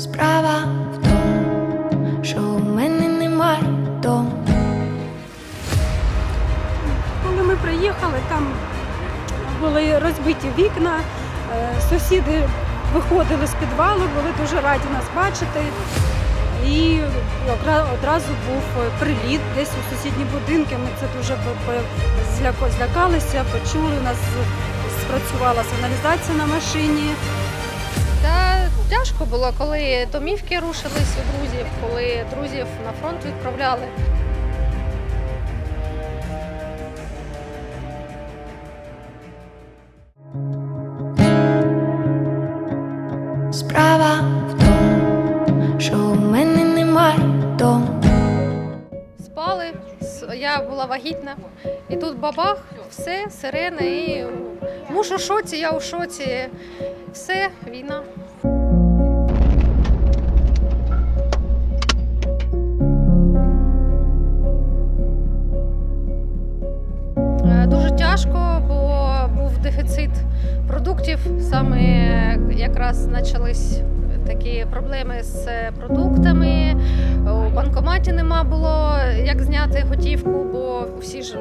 Справа в тому, що у мене немає дому. Коли ми приїхали, там були розбиті вікна, е, сусіди виходили з підвалу, були дуже раді нас бачити. І одразу був приліт десь у сусідні будинки. Ми це дуже злякалися, почули. У нас спрацювала сигналізація на машині. Тяжко було, коли домівки рушились у друзів, коли друзів на фронт відправляли. Справа в тому, що у мене немає дому. Спали, я була вагітна, і тут бабах, все, сирена, і муж у шоці, я у шоці. Все, війна. Продуктів. Саме якраз почались такі проблеми з продуктами. У банкоматі нема було як зняти готівку, бо всі ж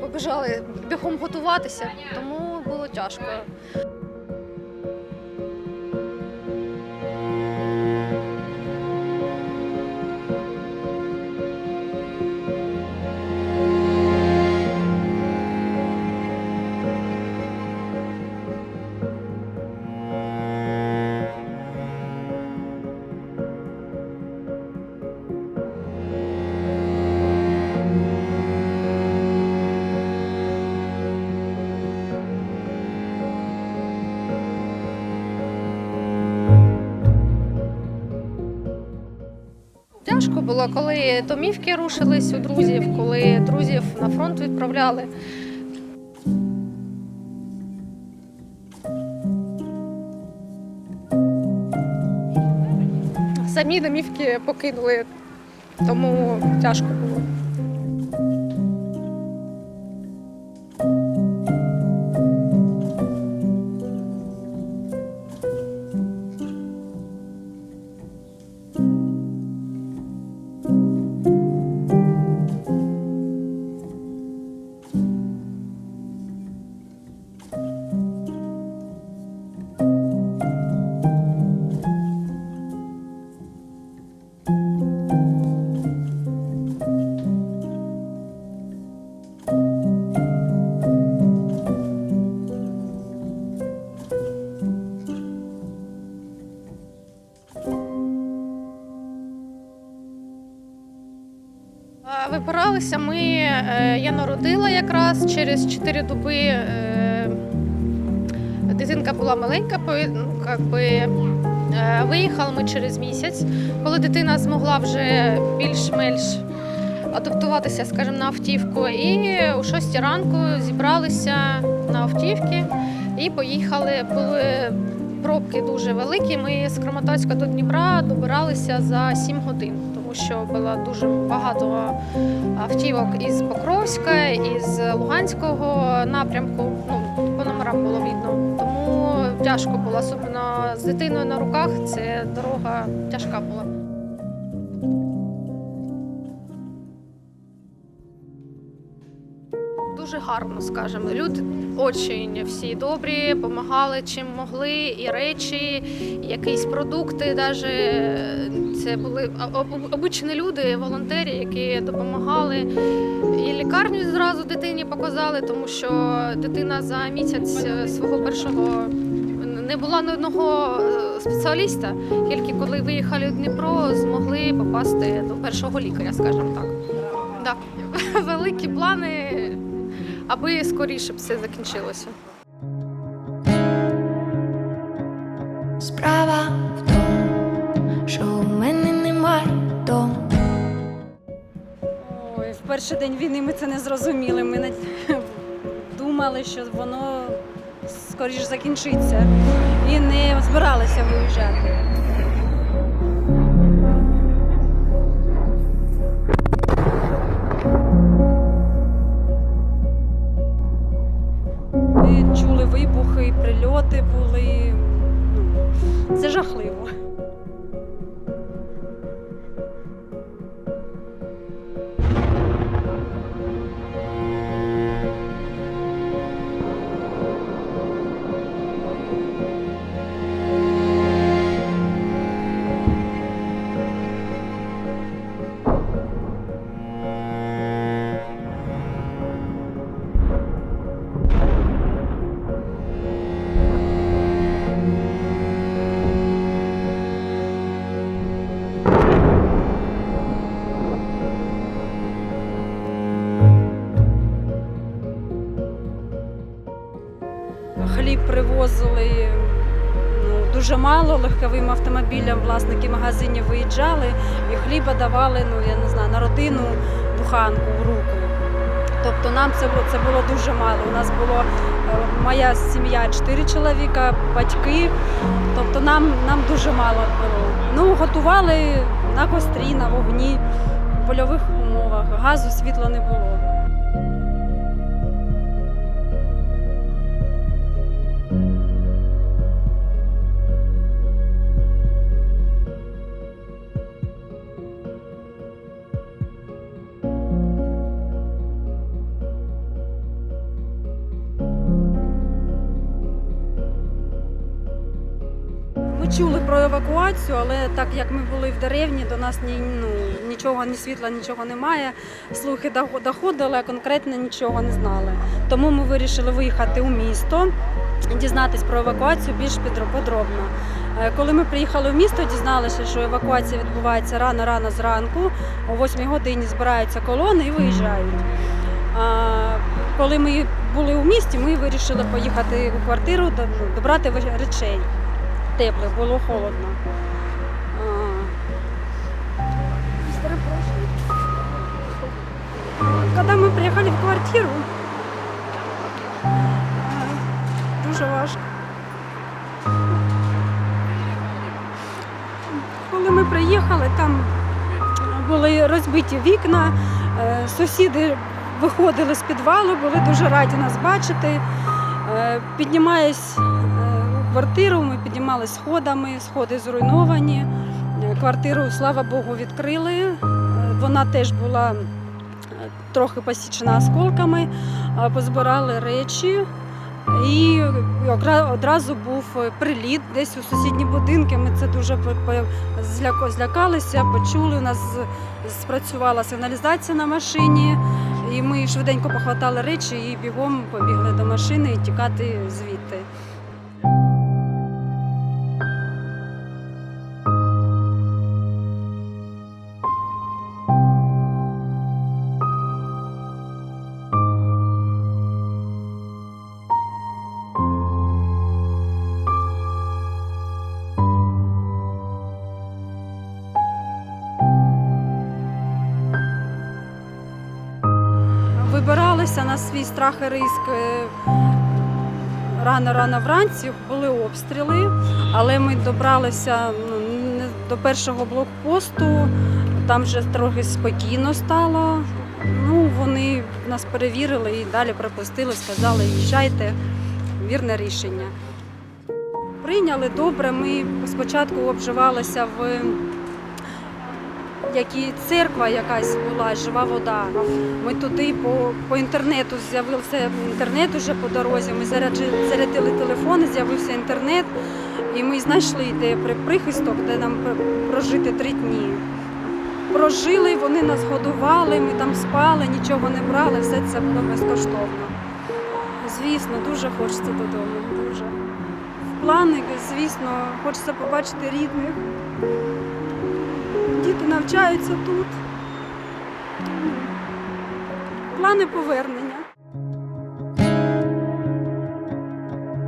побіжали бігом готуватися, тому було тяжко. Було, коли домівки рушились у друзів, коли друзів на фронт відправляли. Самі домівки покинули, тому тяжко було. А, ми. е, Я народила якраз через 4 доби. е, Дитинка була маленька, ну, как би, е, виїхали ми через місяць, коли дитина змогла вже більш-менш адаптуватися, скажімо, на автівку. І о 6 ранку зібралися на автівки і поїхали. Були пробки дуже великі. Ми з Краматорська до Дніпра добиралися за 7 годин, що було дуже багато автівок із Покровська, із Луганського напрямку. Ну, по номерам було видно. Тому тяжко було, особливо з дитиною на руках. Це дорога тяжка була. Дуже гарно, скажемо. Люди дуже всі добрі, допомагали чим могли, і речі, і якісь продукти. Даже це були об- обичні люди, волонтери, які допомагали. І лікарню зразу дитині показали, тому що дитина за місяць е, свого першого не була ні одного е, спеціаліста. Тільки коли виїхали в Дніпро, змогли попасти до першого лікаря, скажімо так. Так, великі плани, аби скоріше б все закінчилося. Перший день війни ми це не зрозуміли. Ми не думали, що воно скоріш закінчиться. І не збиралися виїжджати. Дуже мало. Легковим автомобілям власники магазинів виїжджали і хліба давали, ну я не знаю, на родину буханку в руки. Тобто нам це це було дуже мало. У нас було е, моя сім'я чотири чоловіка, батьки. Тобто нам, нам дуже мало було. Ну, готували на кострі, на вогні, в польових умовах. Газу, світла не було. Чули про евакуацію, але так як ми були в деревні, до нас ні, ну, нічого, ні світла, нічого немає. Слухи доходили, а конкретно нічого не знали. Тому ми вирішили виїхати у місто, дізнатись про евакуацію більш подробно. Е, Коли ми приїхали в місто, дізналися, що евакуація відбувається рано-рано зранку, о 8 годині збираються колони і виїжджають. Коли ми були у місті, ми вирішили поїхати у квартиру, до- добрати речей теплих, було холодно. Когда мы приехали в квартиру, дуже важко. Коли ми приїхали, там були розбиті вікна, е, сусіди виходили з підвалу, були дуже раді нас бачити. Е, Піднімаясь у квартиру, ми піднімалися сходами, сходи зруйновані. Е, Квартиру, слава Богу, відкрили. Е, Вона теж була е, трохи посічена осколками, позбирали речі. І одразу був приліт десь у сусідні будинки. Ми це дуже злякалися, почули. У нас спрацювала сигналізація на машині, і ми швиденько похватали речі і бігом побігли до машини і тікати звідти. Вибиралися на свій страх і риск е, рано-рано вранці, були обстріли, але ми добралися ну, до першого блокпосту, там вже трохи спокійно стало. Ну, вони нас перевірили і далі припустили, сказали, їжджайте, вірне рішення. Прийняли добре, ми спочатку обживалися в як і церква якась була, жива вода. Ми туди по, по інтернету з'явився інтернет уже по дорозі. Ми зарядили телефони, з'явився інтернет, і ми знайшли де прихисток, де нам прожити три дні. Прожили, вони нас годували, ми там спали, нічого не брали, все це було безкоштовно. Звісно, дуже хочеться додому. Дуже. В плани, звісно, хочеться побачити рідних. Діти навчаються тут. Плани повернення.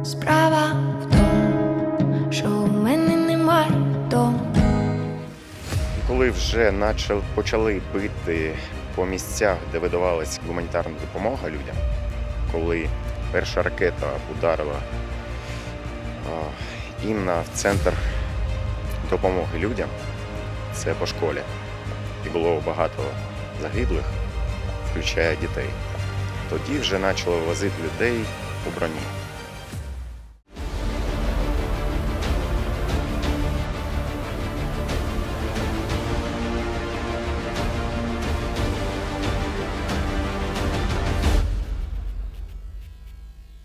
Справа в тому, що у мене немає дому. Коли вже начали, почали бити по місцях, де видавалась гуманітарна допомога людям, коли перша ракета ударила а, іменно в центр допомоги людям, це по школі. І було багато загиблих, включає дітей. Тоді вже почали возити людей у броні.